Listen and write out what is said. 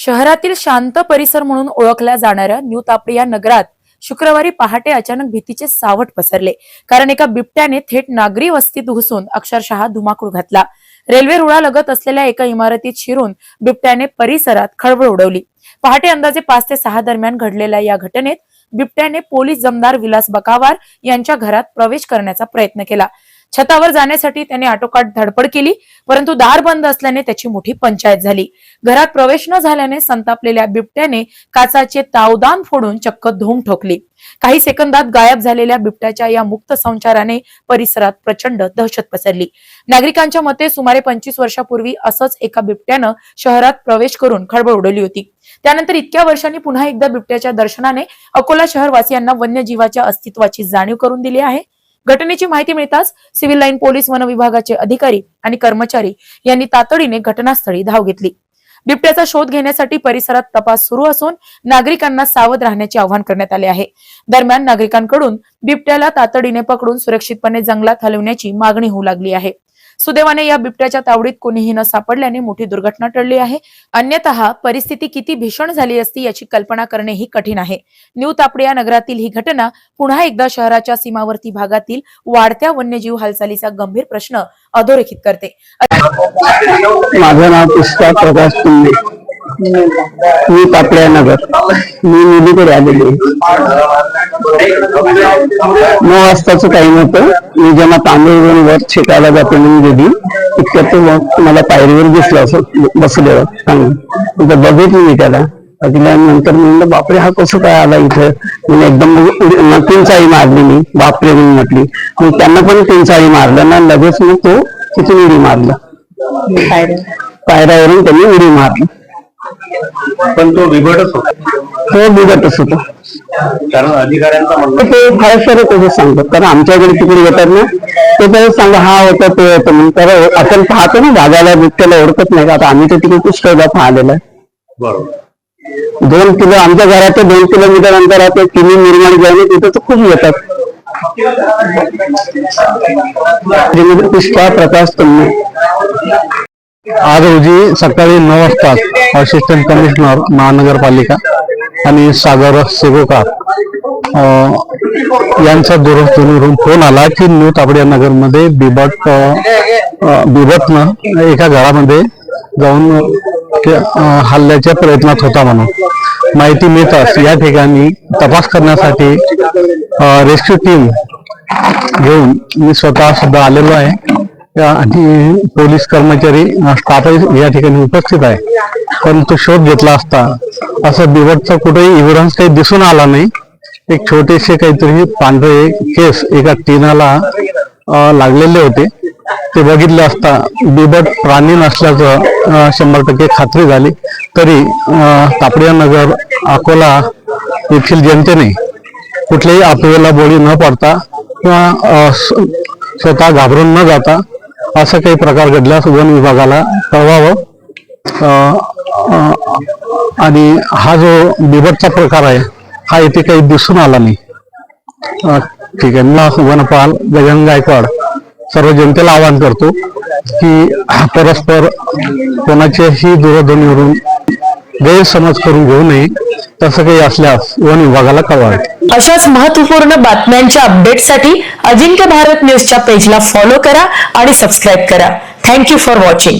शहरातील शांत परिसर म्हणून ओळखल्या जाणाऱ्या न्यू तापडी या नगरात शुक्रवारी पहाटे अचानक भीतीचे सावट पसरले. कारण एका बिबट्याने थेट नागरी वस्तीत घुसून अक्षरशः धुमाकूळ घातला. रेल्वे रुळालगत असलेल्या एका इमारतीत शिरून बिबट्याने परिसरात खळबळ उडवली. पहाटे अंदाजे पाच ते सहा दरम्यान घडलेल्या या घटनेत बिबट्याने पोलीस जमदार विलास बकावार यांच्या घरात प्रवेश करण्याचा प्रयत्न केला. छतावर जाण्यासाठी त्याने आटोकाट धडपड केली परंतु दार बंद असल्याने त्याची मोठी पंचायत झाली. घरात प्रवेश न झाल्याने संतापलेल्या बिबट्याने काचाचे तावदान फोडून चक्क धूम ठोकली. काही सेकंदात गायब झालेल्या बिबट्याच्या या मुक्त संचाराने परिसरात प्रचंड दहशत पसरली. नागरिकांच्या मते सुमारे पंचवीस वर्षापूर्वी असंच एका बिबट्यानं शहरात प्रवेश करून खळबळ उडवली होती. त्यानंतर इतक्या वर्षांनी पुन्हा एकदा बिबट्याच्या दर्शनाने अकोला शहरवासियांना वन्यजीवाच्या अस्तित्वाची जाणीव करून दिली आहे. घटनेची माहिती मिळताच सिव्हिल लाईन पोलीस वन विभागाचे अधिकारी आणि कर्मचारी यांनी तातडीने घटनास्थळी धाव घेतली. बिबट्याचा शोध घेण्यासाठी परिसरात तपास सुरू असून नागरिकांना सावध राहण्याचे आवाहन करण्यात आले आहे. दरम्यान नागरिकांकडून बिबट्याला तातडीने पकडून सुरक्षितपणे जंगलात हलवण्याची मागणी होऊ लागली आहे. सुदैवाने या बिबट्याच्या तावडीत कोणीही न सापडल्याने मोठी दुर्घटना टळली आहे. अन्यतः परिस्थिती किती भीषण झाली असती याची कल्पना करणेही कठीण आहे. न्यू तापडिया नगरातील ही घटना पुन्हा एकदा शहराच्या सीमावर्ती भागातील वाढत्या वन्यजीव हालचालीचा गंभीर प्रश्न अधोरेखित करते. माझं नाव पुष्पा प्रकाश मी पापड्या नगर. मी मुलीकडे आलेली नऊ वाजताचं टाइम होतं. मी जेव्हा तांदूळ वर शेकायला जातो म्हणून गेली इतक्यात तो मग मला पायरीवर दिसला असं सांगून. नंतर बघितलं मी त्याला. नंतर म्हणलं बापरे हा कसं काय आला इथं? म्हणजे एकदम चाळी मारली मी बापरे म्हणून म्हटली. मग त्यांना पण तीन चाळी मारलं ना लगेच मग तो तिथून उडी मारला. पायऱ्यावरून त्यांनी उडी मारली. पण तो बिघडच होता. तो बिघटच होता. कारण अधिकाऱ्यांचा म्हणणं तर ते फार सारे तसं सांगतात. कारण आमच्याकडे तिकडे येतात ना ते तर सांगा हा होता तो होता. म्हणून तर आपण पाहतो ना जागाला बिबट्याला ओळखत नाही. का आता आम्ही तर तिकडे पुष्कळदा पाहिलेला आहे. बरोबर. दोन किलो आमच्या घरात दोन किलोमीटर अंतरात किमी निर्माण झाले तिथे तर खूप येतात. पुष्पा प्रकाश तुम्ही. आज रोजी सकाळी नऊ वाजता असिस्टंट कमिशनर महानगरपालिका आणि सागर सेवकार यांचा यांच्या दूरध्वनीवरून फोन आला की न्यू ताबडिया बिबट बिबटनं एका घरामध्ये जाऊन हल्ल्याच्या प्रयत्नात होता म्हणून. माहिती मिळताच या ठिकाणी तपास करण्यासाठी रेस्क्यू टीम घेऊन मी स्वतः सुद्धा आलेलो आहे. आणि पोलीस कर्मचारी स्टाफही या ठिकाणी उपस्थित आहे. पण तो शोध घेतला असता असं बिवटचा कुठेही एव्हिडन्स काही दिसून आला नाही. एक छोटेसे काहीतरी पांढरे केस एका टीनाला लागलेले होते. ते बघितले असता बिबट प्राणी नसल्याचं शंभर टक्के खात्री झाली. तरी तापडिया नगर अकोला येथील जनतेने कुठल्याही अफवेला बोळी न पडता किंवा स्वतः घाबरून न जाता असा काही प्रकार घडल्यास वन विभागाला कळवावं. आणि हा जो बिबटचा प्रकार आहे हा इथे काही दिसून आला नाही. ठीक आहे. मला वनपाल गजानन गायकवाड सर्व जनतेला आवाहन करतो की परस्पर कोणाच्याही दूरध्वनीवरून गैरसमज करून घेऊ नये. तसं काही असल्यास वन विभागाला कळवावे अशाच महत्त्वपूर्ण बातम्यांच्या अपडेटसाठी अजिंक्य भारत न्यूजच्या पेजला फॉलो करा आणि सबस्क्राईब करा. Thank you for watching